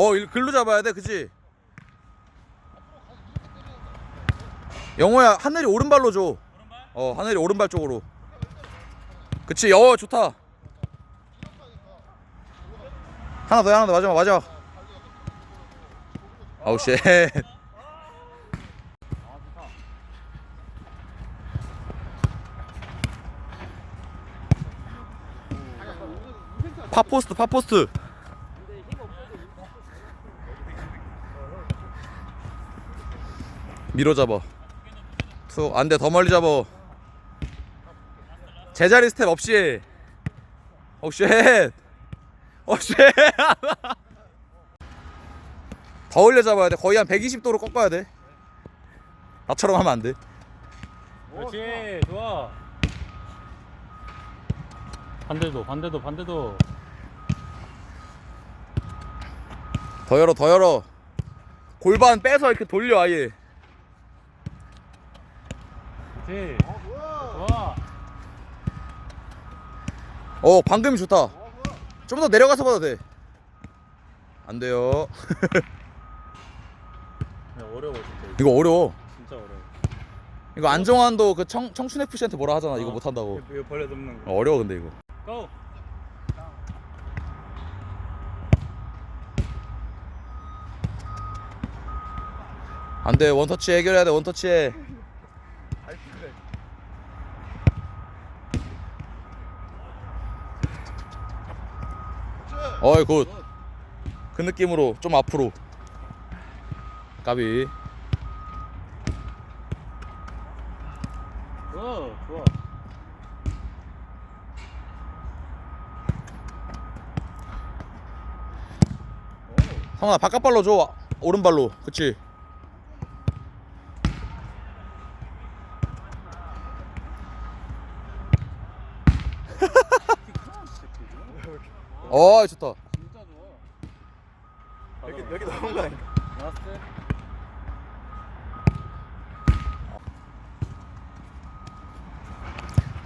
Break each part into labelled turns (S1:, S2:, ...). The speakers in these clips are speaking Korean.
S1: 어 일- 글로 잡아야 돼 그치 영호야 하늘이 오른발로 줘 어 하늘이 오른발 쪽으로. 그치 어 좋다. 하나 더 하나 더 마지막 마지막. 아우 쉣. 파포스트 파포스트 밀어 잡아 툭 안돼 더 멀리 잡아 제자리 스텝 없이 해. 오 쉣. 오 쉣. 더 올려 잡아야 돼. 거의 한 120도로 꺾어야 돼. 나처럼 하면 안 돼.
S2: 그렇지 좋아 반대도 반대도 반대도
S1: 더 열어, 더 열어. 골반 빼서 이렇게 돌려 아예.
S2: 그렇지 좋아
S1: 어, 방금이 좋다. 좀 더 내려가서 봐도 돼. 안 돼요.
S2: 어려워 진짜
S1: 이거 어려워.
S2: 진짜 어려워
S1: 이거 안정환도 그 청, 청춘 FC한테 뭐라 하잖아. 이거
S2: 어.
S1: 못 한다고.
S2: 이거 벌려 덮는
S1: 어, 어려워 근데 이거.
S2: 고!
S1: 안 돼. 원터치 해결해야 돼. 원터치 해. 어이 굿. 그 느낌으로 좀 앞으로. 까비.
S2: 좋아 좋아
S1: 성아 바깥발로 줘. 오른발로. 그치. 어 좋다.
S2: 진짜 좋아
S3: 여기 여기 나온 거 아닌가?
S2: 라스트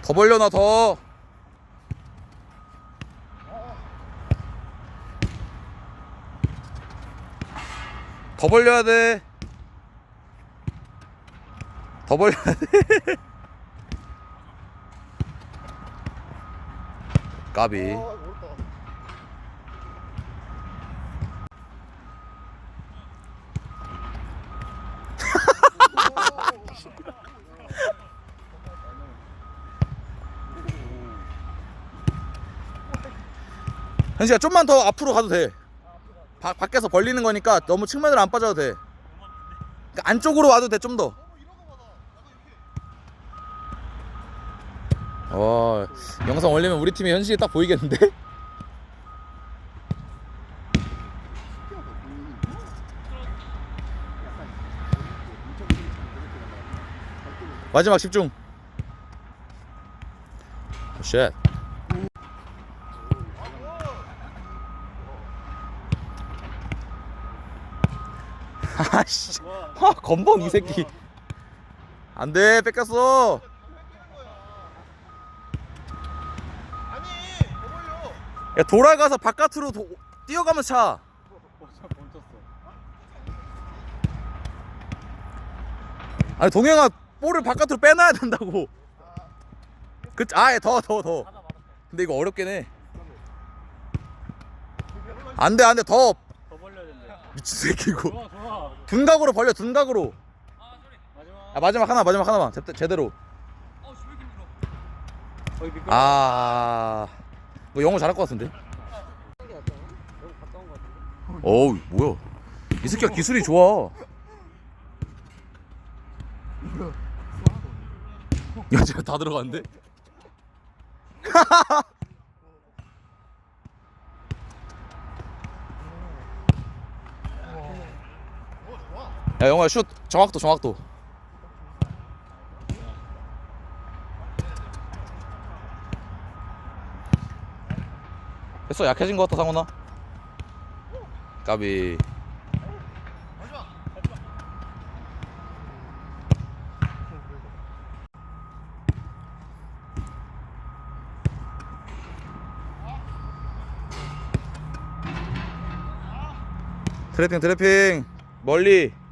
S1: 더 벌려놔 더. 더 벌려야 돼. 더 벌려야 돼. 까비. 현식아 좀만 더 앞으로 가도 돼. 바, 밖에서 벌리는 거니까 너무 측면으로 안 빠져도 돼. 그러니까 안쪽으로 와도 돼 좀 더. 와 영상 올리면 우리 팀의 현식이 딱 보이겠는데? 마지막 집중. 오, 쉣. 아씨. 하 건방 이 새끼. 안돼 뺏겼어.
S3: 아니 더 벌려.
S1: 야 돌아가서 바깥으로 도, 뛰어가면서 차. 아니 동영아 볼을 바깥으로 빼놔야 된다고. 그 아예 더 더 더. 근데 이거 어렵긴 해. 안돼 안돼 더 미친 새끼 이거.
S2: 좋아 좋아
S1: 둔각으로 벌려 둔각으로.
S2: 마지막
S1: 아 마지막 하나 마지막 하나만 제, 제대로.
S2: 미끄러
S1: 아. 너 영어 잘할 것 같은데? 어우 뭐야? 이 새끼가 기술이 좋아. 야 진짜 다 들어갔는데? 야 영호야 슛 정확도 정확도. 됐어 약해진 것 같다 상훈아. 까비. 트래핑 트래핑 멀리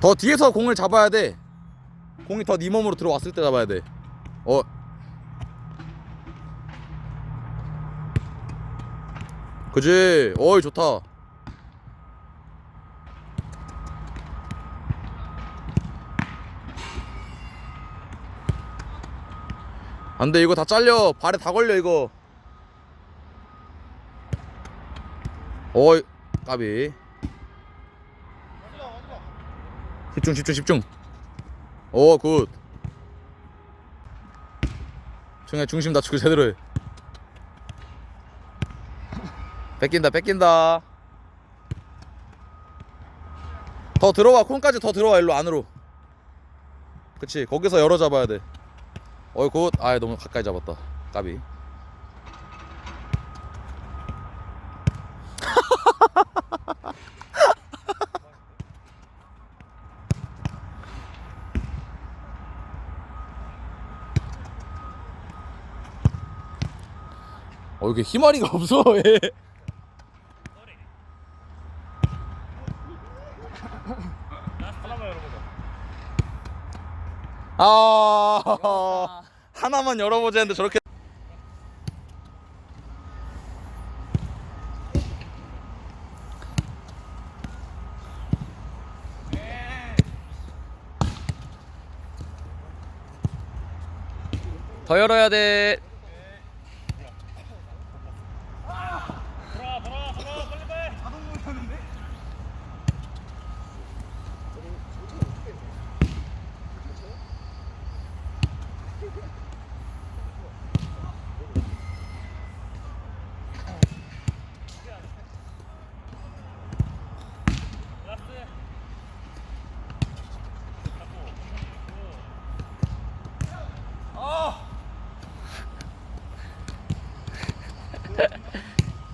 S1: 더 뒤에서 공을 잡아야 돼. 공이 더 네 몸으로 들어왔을 때 잡아야 돼 어. 그지? 어이 좋다. 안 돼 이거 다 잘려. 발에 다 걸려 이거. 어이 까비 집중 집중 집중. 오굿. 중에 중심 낮추고 제대로 해. 뺏긴다 뺏긴다. 더 들어와 콘까지 더 들어와 일로 안으로. 그치 거기서 열어 잡아야 돼. 어이 굿아 너무 가까이 잡았다. 까비 어 이게 희마리가 없어 얘.
S2: 하나만 열어보자.
S1: 아 하나만 열어보자 했는데 저렇게 더 열어야 돼.
S2: 들어와, 들어와, 들어와, 빨리 빨리.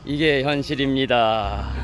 S4: 이게 현실입니다.